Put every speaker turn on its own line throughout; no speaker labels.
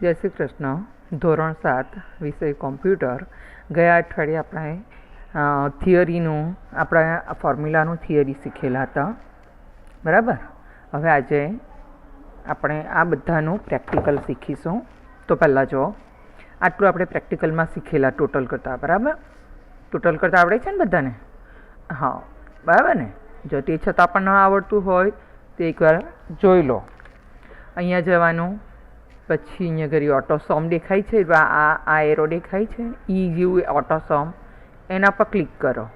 જય શ્રી કૃષ્ણ. ધોરણ સાત, વિષય કોમ્પ્યુટર. ગયા અઠવાડિયે આપણે થિયરીનું, આપણા ફોર્મ્યુલાનું થિયરી શીખેલા હતા. બરાબર? હવે આજે આપણે આ બધાનું પ્રેક્ટિકલ શીખીશું. તો પહેલાં જો, આટલું આપણે પ્રેક્ટિકલમાં શીખેલા ટોટલ કરતાં, બરાબર? ટોટલ કરતાં આવડે છે ને બધાને? હા, બરાબર ને? જો તે છતાં પણ ન આવડતું હોય, તો એકવાર જોઈ લો. અહીંયા જવાનું. પછી અહીંયા ઘરી ઓટોસોમ દેખાય છે આ આ એરો દેખાય છે ઈ જેવું ઓટોસોમ એના પર ક્લિક કરો.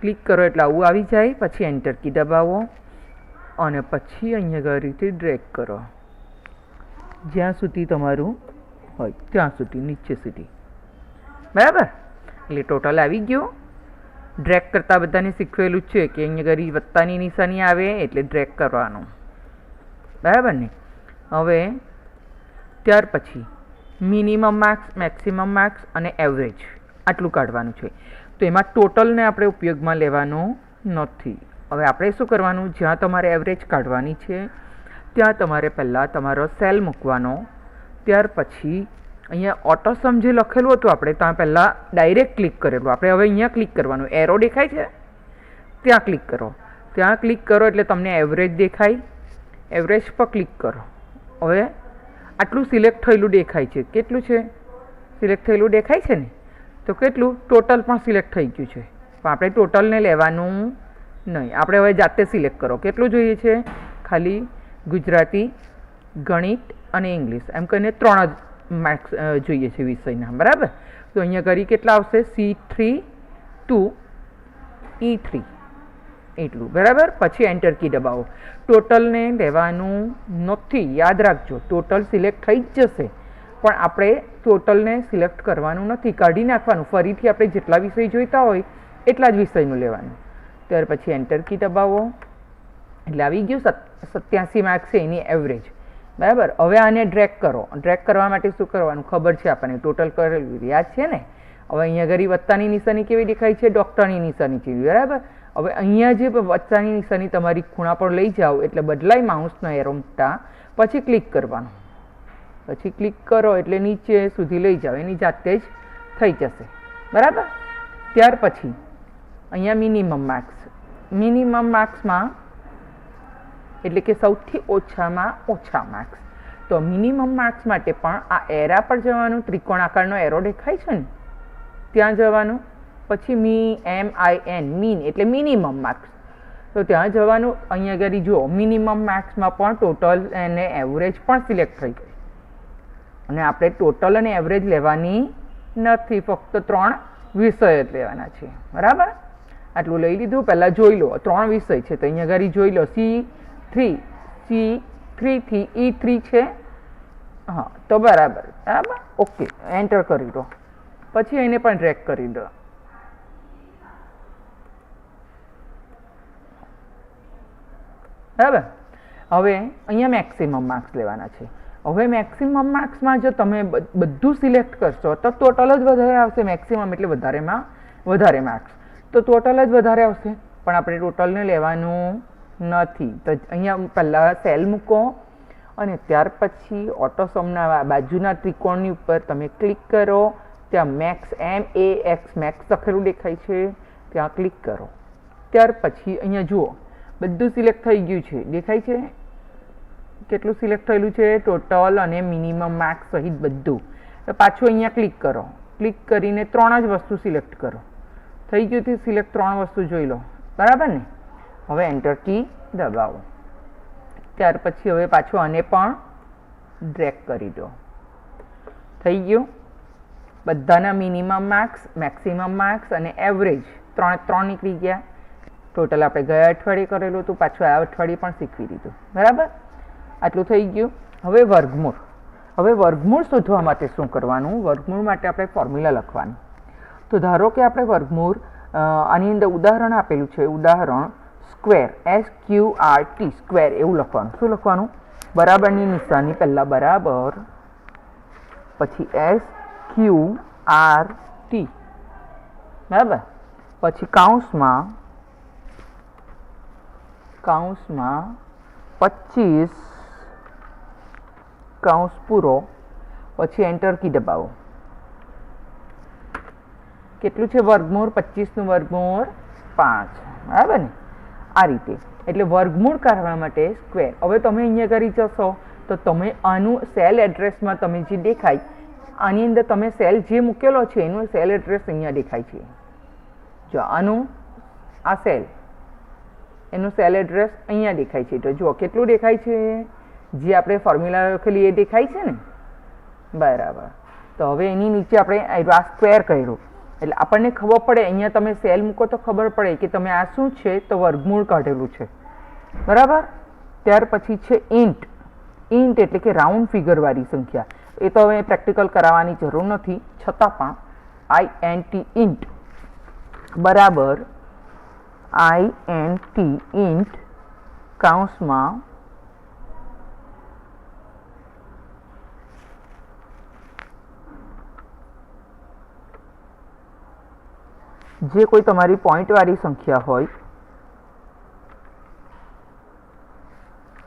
ક્લિક કરો એટલે આવું આવી જાય, પછી એન્ટર કી દબાવો અને પછી અહીંયા ઘરીથી ડ્રેક કરો. જ્યાં સુધી તમારું હોય, ત્યાં સુધી, નીચે સુધી. બરાબર? એટલે ટોટલ આવી ગયું. ડ્રેક કરતાં બધાને શીખવેલું જ છે કે અહીંયા ઘરી વત્તાની નિશાની આવે એટલે ડ્રેક કરવાનું. બરાબર ને? હવે ત્યાર પછી મિનિમમ માર્ક્સ, મેક્સિમમ માર્ક્સ અને એવરેજ આટલું કાઢવાનું છે. તો એમાં ટોટલને આપણે ઉપયોગમાં લેવાનો નથી. હવે આપણે શું કરવાનું? જ્યાં તમારે એવરેજ કાઢવાની છે, ત્યાં તમારે પહેલાં તમારો સેલ મૂકવાનો. ત્યાર પછી અહીંયા ઓટોસમ જે લખેલું હતું આપણે, ત્યાં પહેલાં ડાયરેક્ટ ક્લિક કરેલું. આપણે હવે અહીંયા ક્લિક કરવાનું. એરો દેખાય છે? ત્યાં ક્લિક કરો. ત્યાં ક્લિક કરો એટલે તમને એવરેજ દેખાય. એવરેજ પર ક્લિક કરો. હવે આટલું સિલેક્ટ થયેલું દેખાય છે. કેટલું છે? સિલેક્ટ થયેલું દેખાય છે ને? તો કેટલું? ટોટલ પણ સિલેક્ટ થઈ ગયું છે. પણ આપણે ટોટલને લેવાનું નહીં. આપણે હવે જાતે સિલેક્ટ કરો. કેટલું જોઈએ છે? ખાલી ગુજરાતી, ગણિત અને ઇંગ્લિશ. એમ કહીને ત્રણ જ માર્ક્સ જોઈએ છે વિષયના. બરાબર? તો અહીંયા કરી કેટલા આવશે? C three to E three. એટલું, બરાબર? પછી એન્ટર કી દબાવો. ટોટલને લેવાનું નથી, યાદ રાખજો, ટોટલ સિલેક્ટ થઈ જ જશે. પણ આપણે ટોટલને સિલેક્ટ કરવાનું નથી, કાઢી નાખવાનું. ફરીથી આપણે જેટલા વિષય જોઈતા હોય, એટલા જ વિષયનું લેવાનું. ત્યાર પછી એન્ટર કી દબાવો. એટલે આવી ગયું સત, સત્યાસી માર્ક્સ છે એની એવરેજ બરાબર? હવે આને ડ્રેક કરો. ડ્રેક કરવા માટે શું કરવાનું? ખબર છે આપણને, ટોટલ કરેલું, યાદ છે ને? હવે અહીંયા ઘરી વત્તાની નિશાની કેવી દેખાય છે? ડૉક્ટરની નિશાની જેવી બરાબર? હવે અહીંયા જે વચ્ચાની નિશાની તમારી ખૂણા પર લઈ જાઓ એટલે બદલાય માઉસનો એરો મૂકતા, પછી ક્લિક કરવાનું. પછી ક્લિક કરો એટલે નીચે સુધી લઈ જાઓ. એની જાતે જ થઈ જશે. બરાબર? ત્યાર પછી અહીંયા મિનિમમ માર્ક્સ મિનિમમ માર્ક્સમાં એટલે કે સૌથી ઓછામાં ઓછા માર્ક્સ તો મિનિમમ માર્ક્સ માટે પણ આ એરા પર જવાનું ત્રિકોણ આકારનો એરો દેખાય છે ને? ત્યાં જવાનું. પછી મી, એમ, આઈ, એન, મીન એટલે મિનિમમ માર્ક્સ. તો ત્યાં જવાનું, અહીંયા આગળ જુઓ, મિનિમમ માર્ક્સમાં પણ ટોટલ અને એવરેજ પણ સિલેક્ટ થઈ ગઈ અને આપણે ટોટલ અને એવરેજ લેવાની નથી, ફક્ત ત્રણ વિષય જ લેવાના છે. બરાબર? આટલું લઈ લીધું, પહેલાં જોઈ લો, ત્રણ વિષય છે. તો અહીંયા આગળ જોઈ લો, સી થ્રી, સી થ્રીથી ઈ થ્રી છે. હા, તો બરાબર. બરાબર? ઓકે, એન્ટર કરી દો. પછી એને પણ ટ્રેક કરી દો. બરાબર? હવે અહીંયા મેક્સિમમ માર્ક્સ લેવાના છે. હવે મેક્સિમમ માર્ક્સમાં જો તમે બધું સિલેક્ટ કરશો, તો ટોટલ જ વધારે આવશે મેક્સિમમ એટલે વધારેમાં વધારે માર્ક્સ તો ટોટલ જ વધારે આવશે. પણ આપણે ટોટલને લેવાનું નથી. તો અહીંયા પહેલાં સેલ મૂકો અને ત્યાર પછી ઓટોસોમના બાજુના ત્રિકોણની ઉપર તમે ક્લિક કરો. ત્યાં max M A X max લખેલું દેખાય છે. ત્યાં ક્લિક કરો. ત્યાર પછી અહીંયા જુઓ. બધું સિલેક્ટ થઈ ગયું છે. દેખાય છે? કેટલું સિલેક્ટ થયેલું છે? ટોટલ અને મિનિમમ માર્ક્સ સહિત બધું. તો પાછું અહીંયા ક્લિક કરો. ક્લિક કરીને ત્રણ જ વસ્તુ સિલેક્ટ કરો. થઈ ગયું તે સિલેક્ટ ત્રણ વસ્તુ જોઈ લો. બરાબર ને? હવે એન્ટર કી દબાવો. ત્યાર પછી હવે પાછું આને પણ ડ્રેક કરી દો. થઈ ગયું? બધાના મિનિમમ માર્ક્સ મેક્સિમમ માર્ક્સ અને એવરેજ ત્રણ ત્રણ નીકળી ગયા. ટોટલ આપણે ગયા અઠવાડિયે કરેલું હતું, પાછું આ અઠવાડિયે પણ શીખવી દીધું. બરાબર? આટલું થઈ ગયું. હવે વર્ગમૂળ. હવે વર્ગમૂળ શોધવા માટે શું કરવાનું? વર્ગમૂળ માટે આપણે ફોર્મ્યુલા લખવાનું. તો ધારો કે આપણે વર્ગમૂળ આની અંદર ઉદાહરણ આપેલું છે. ઉદાહરણ square S Q R T square એવું લખવાનું. શું લખવાનું? બરાબરની નિશાની પહેલાં બરાબર, પછી એસ ક્યુ આર ટી બરાબર? પછી કાઉન્સમાં કાઉન્સમાં પચીસ કાઉન્સ પૂરો, પછી એન્ટર કી દબાવો. કેટલું છે વર્ગમૂળ? પચીસનું વર્ગમૂળ પાંચ. બરાબર ને? આ રીતે. એટલે વર્ગમૂળ કાઢવા માટે સ્ક્વેર હવે તમે અહીંયા કરી જશો, તો તમે આનું સેલ એડ્રેસમાં તમે જે દેખાય, આની અંદર તમે સેલ જે મૂકેલો છે, એનું સેલ એડ્રેસ અહીંયા દેખાય છે. જો આનું, આ સેલ એનું સેલ એડ્રેસ અહીંયા દેખાય છે. તો જુઓ, કેટલું દેખાય છે? જે આપણે ફોર્મ્યુલા લખેલી એ દેખાય છે ને? બરાબર. તો હવે એની નીચે આપણે આ સ્ક્વેર કર્યું. એટલે આપણને ખબર પડે, અહીંયા તમે સેલ મૂકો તો ખબર પડે કે તમે આ શું છે? તો વર્ગમૂળ કાઢેલું છે. બરાબર? ત્યાર પછી છે ઇન્ટ ઇન્ટ એટલે કે રાઉન્ડ ફિગરવાળી સંખ્યા. એ તો હવે પ્રેક્ટિકલ કરાવવાની જરૂર નથી. છતાં પણ આઈ એન ટી ઇન્ટ બરાબર? આઈ એન ટી ઇન્ટ કાઉન્સમાં જે કોઈ તમારી પોઈન્ટવાળી સંખ્યા હોય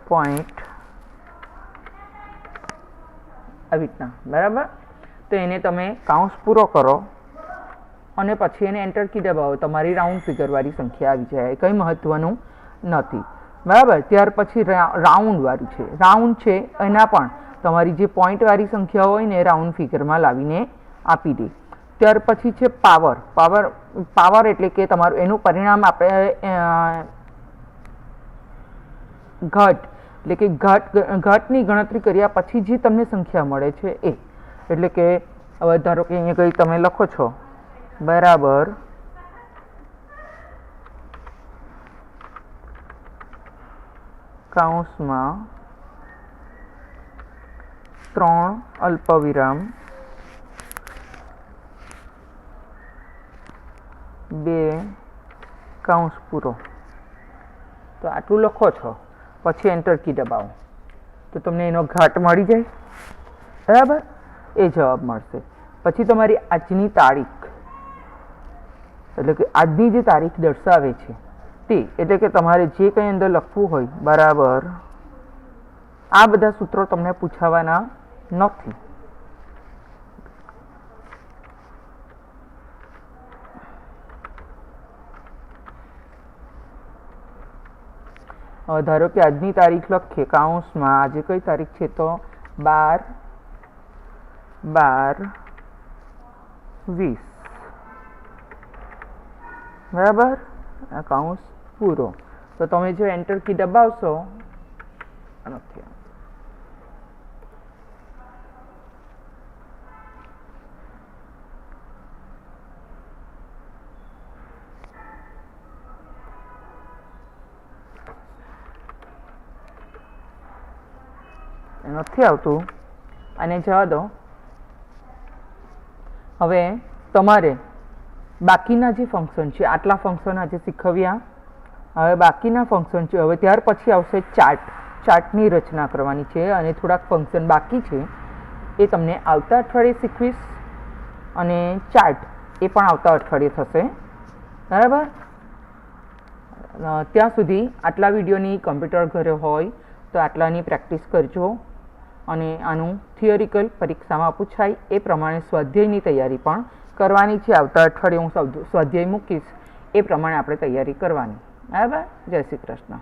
પોઈન્ટ આવી રીતના, બરાબર? તો એને તમે કાઉન્સ પૂરો કરો. અને પછી એને એન્ટર કી દબાવો. તમારી રાઉન્ડ ફિગરવાળી સંખ્યા આવી જાય. કંઈ મહત્ત્વનું નથી. બરાબર? ત્યાર પછી રાઉન્ડવાળું છે. રાઉન્ડ છે, એના પણ તમારી જે પોઈન્ટવાળી સંખ્યા હોય ને રાઉન્ડ ફિગરમાં લાવીને આપી દે. ત્યાર પછી છે પાવર પાવર પાવર એટલે કે તમારું, એનું પરિણામ આપણે ઘટ. એટલે કે ઘટ, ઘટની ગણતરી કર્યા પછી જે તમને સંખ્યા મળે છે એ. એટલે કે, હવે ધારો કે અહીંયા કંઈ તમે લખો છો. બરાબર. કાઉન્સમાં ત્રણ અલ્પવિરામ, બે કાઉન્સ પૂરો. તો આટલું લખો છો, પછી એન્ટર કી દબાવો. તો તમને એનો ઘાટ મળી જાય. બરાબર? એ જવાબ મળશે. પછી તમારી આજની તારીખ એટલે કે આજની જે તારીખ દર્શાવે છે, તે એટલે કે તમારે જે કંઈ અંદર લખવું હોય, બરાબર. આ બધા સૂત્રો તમને પૂછાવાના નથી. ધારો કે આજની તારીખ લખીએ કાઉન્સમાં આજે કઈ તારીખ છે, તો બાર બાર, વીસ. બરાબર? આ કાઉન્સ પૂરો. તો તમે જો એન્ટર કી દબાવશો નથી નથી આવતું. અને જવા દો. હવે તમારે બાકીના જે ફંક્શન છે, આટલા ફંક્શન આજે શીખવ્યા. હવે બાકીના ફંક્શન છે, હવે ત્યાર પછી આવશે ચાર્ટ ચાર્ટની રચના કરવાની છે અને થોડાક ફંક્શન બાકી છે. એ તમને આવતા અઠવાડિયે શીખવીશ. અને ચાર્ટ એ પણ આવતા અઠવાડિયે થશે. બરાબર? ત્યાં સુધી આટલા વિડીયોની કમ્પ્યુટર ઘરે હોય તો આટલાની પ્રેક્ટિસ કરજો. અને આનું થિયોરિકલ પરીક્ષામાં પૂછાય એ પ્રમાણે સ્વાધ્યાયની તૈયારી પણ કરવાની છે. આવતા અઠવાડિયે હું સ્વાધ્યાય મૂકીશ. એ પ્રમાણે આપણે તૈયારી કરવાની. બરાબર? જય શ્રી કૃષ્ણ.